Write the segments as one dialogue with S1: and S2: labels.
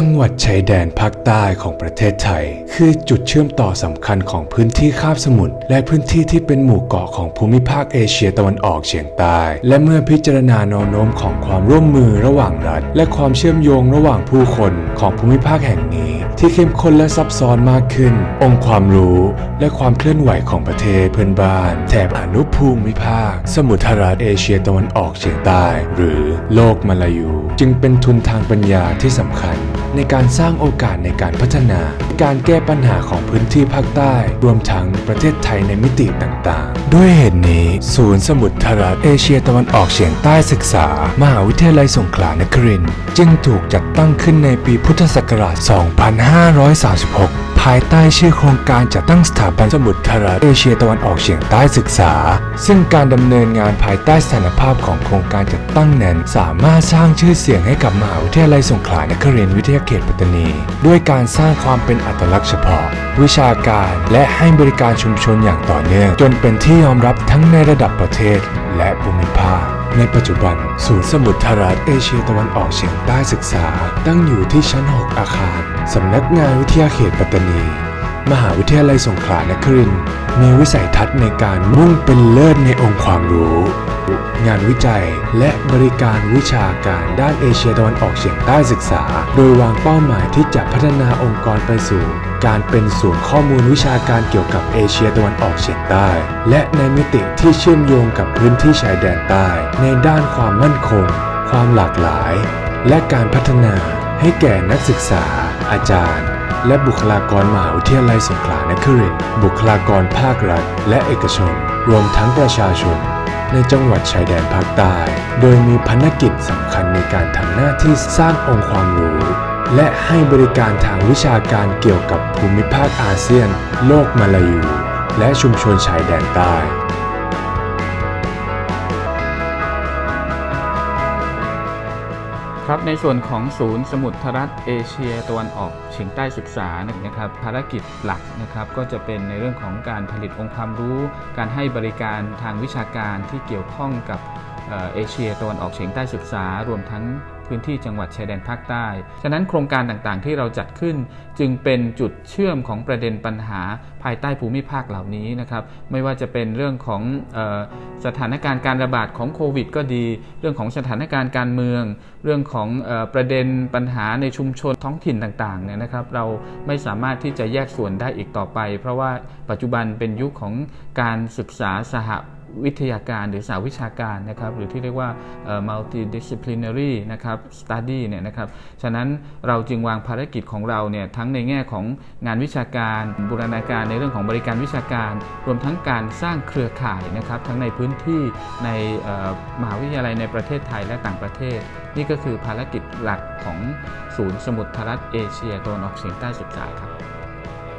S1: จังหวัดชายแดนภาคใต้ของประเทศไทย คือจุดเชื่อมต่อสำคัญของพื้นที่คาบสมุทรและพื้นที่ที่เป็นหมู่เกาะของภูมิภาคเอเชียตะวันออกเฉียงใต้ และเมื่อพิจารณาแนวโน้มของความร่วมมือระหว่างรัฐ และความเชื่อมโยงระหว่างผู้คนของภูมิภาคแห่งนี้ ที่เข้มข้นและซับซ้อนมากขึ้น องค์ความรู้และความเคลื่อนไหวของประเทศเพื่อนบ้าน แถบอนุภูมิภาค สมุทรรัฐเอเชียตะวันออกเฉียงใต้ หรือโลกมาลายู จึงเป็นทุนทางปัญญาที่สำคัญในการสร้างโอกาสในการพัฒนา การแก้ปัญหาของพื้นที่ภาคใต้ รวมทั้งประเทศไทยในมิติต่างๆ ด้วยเหตุนี้ ศูนย์สมุทรรัฐเอเชียตะวันออกเฉียงใต้ศึกษา มหาวิทยาลัยสงขลานครินทร์จึงถูกจัดตั้งขึ้นในปีพุทธศักราช 2536 ภายใต้ชื่อโครงการจัดตั้งสถาบันสมุทรรัฐเอเชียตะวันออกเฉียงใต้ศึกษา ซึ่งการดำเนินงานภายใต้สถานภาพของโครงการจัดตั้งนั้น สามารถสร้างชื่อเสียงให้กับมหาวิทยาลัยสงขลานครินทร์วิทยาเขตปัตตานี ด้วยการสร้างความเป็นอัตลักษณ์เฉพาะ วิชาการและให้บริการชุมชนอย่างต่อเนื่อง จนเป็นที่ยอมรับทั้งในระดับประเทศและภูมิภาค ในปัจจุบัน ศูนย์สมุทรรัฐเอเชียตะวันออกเฉียงใต้ศึกษา ตั้งอยู่ที่ชั้น 6 อาคาร สำนักงานวิทยาเขตปัตตานี มหาวิทยาลัยสงขลานครินทร์มีวิสัยทัศน์ในการมุ่งเป็นเลิศในองค์ความรู้ งานวิจัยและบริการวิชาการด้านเอเชียตะวันออกเฉียงใต้ศึกษา โดยวางเป้าหมายที่จะพัฒนาองค์กรไปสู่ การเป็นศูนย์ข้อมูลวิชาการเกี่ยวกับเอเชียตะวันออกเฉียงใต้ และในมิติที่เชื่อมโยงกับพื้นที่ชายแดนใต้ ในด้านความมั่นคง ความหลากหลาย และการพัฒนาให้แก่นักศึกษา อาจารย์ และบุคลากรมหาวิทยาลัยสงขลานครินทร์บุคลากรภาครัฐ และเอกชน รวมทั้งประชาชน ในจังหวัดชายแดนภาคใต้ โดยมีภารกิจสำคัญในการทำหน้าที่สร้างองค์ความรู้ และให้บริการทางวิชาการเกี่ยวกับภูมิภาคอาเซียน โลกมาลายู และชุมชนชายแดนใต้
S2: ครับในส่วนของศูนย์สมุทรรัฐเอเชียตะวันออกเฉียงใต้ศึกษานะครับภารกิจหลักนะครับก็จะเป็นในเรื่องของการผลิตองค์ความรู้ การให้บริการทางวิชาการที่เกี่ยวข้องกับ เอเชียตะวันออกเฉียงใต้ศึกษารวมทั้งพื้นที่จังหวัดชายแดนภาคใต้ ฉะนั้นโครงการต่างๆที่เราจัดขึ้น จึงเป็นจุดเชื่อมของประเด็นปัญหาภายใต้ภูมิภาคเหล่านี้นะครับ ไม่ว่าจะเป็นเรื่องของออสถานการณ์การระบาดของโควิด ก็ดี เรื่องของสถานการณ์การเมือง เรื่องของออประเด็นปัญหาในชุมชนท้องถิ่นต่างๆเนี่ยนะครับ เราไม่สามารถที่จะแยกส่วนได้อีกต่อไป เพราะว่าปัจจุบันเป็นยุคของการศึกษาสห วิทยาการหรือสาวิชาการนะครับหรือที่เรียกว่า multidisciplinary นะครับ study เนี่ยนะครับฉะนั้นเราจึงวางภารกิจของเราเนี่ยทั้งในแง่ของงานวิชาการบูรณาการในเรื่องของบริการวิชาการ รวมทั้งการสร้างเครือข่ายนะครับทั้งในพื้นที่ในมหาวิทยาลัยในประเทศไทยและต่างประเทศ นี่ก็คือภารกิจหลักของศูนย์สมุทรรัฐเอเชียตะวันออกเฉียงใต้ศึกษาครับ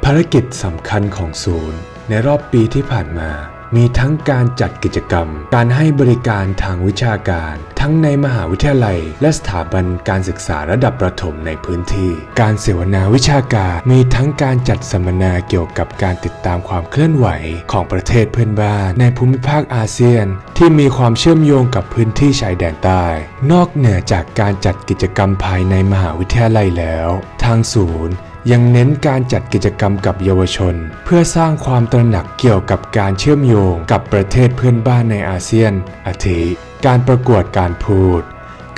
S1: ภารกิจสำคัญของศูนย์ในรอบปีที่ผ่านมา มีทั้งการจัดกิจกรรม การให้บริการทางวิชาการ ทั้งในมหาวิทยาลัย และสถาบันการศึกษาระดับประถมในพื้นที่ การเสวนาวิชาการ มีทั้งการจัดสัมมนาเกี่ยวกับการติดตามความเคลื่อนไหวของประเทศเพื่อนบ้านในภูมิภาคอาเซียน ที่มีความเชื่อมโยงกับพื้นที่ชายแดนใต้ นอกเหนือจากการจัดกิจกรรมภายในมหาวิทยาลัยแล้ว ทางศูนย์ ยังเน้นการจัดกิจกรรมกับเยาวชน เพื่อสร้างความตระหนักเกี่ยวกับการเชื่อมโยงกับประเทศเพื่อนบ้านในอาเซียน อาทิ การประกวดการพูด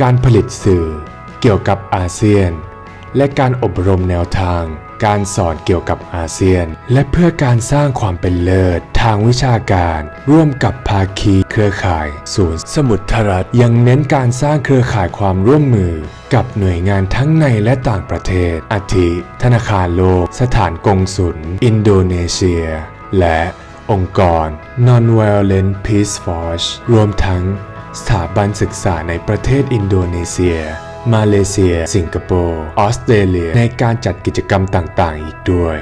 S1: การผลิตสื่อ เกี่ยวกับอาเซียน และการอบรมแนวทาง การสอนเกี่ยวกับอาเซียน และเพื่อการสร้างความเป็นเลิศ ทางวิชาการ ร่วมกับภาคีเครือข่ายศูนย์สมุทรรัฐยังเน้นการสร้างเครือข่ายความร่วมมือ กับหน่วยงานทั้งในและต่างประเทศ อาทิ ธนาคารโลก สถานกงสุลอินโดนีเซีย และองค์กร Non-Violent Peace Force รวมทั้งสถาบันศึกษาในประเทศอินโดนีเซีย มาเลเซีย สิงคโปร์ ออสเตรเลีย ในการจัดกิจกรรมต่างๆ อีกด้วย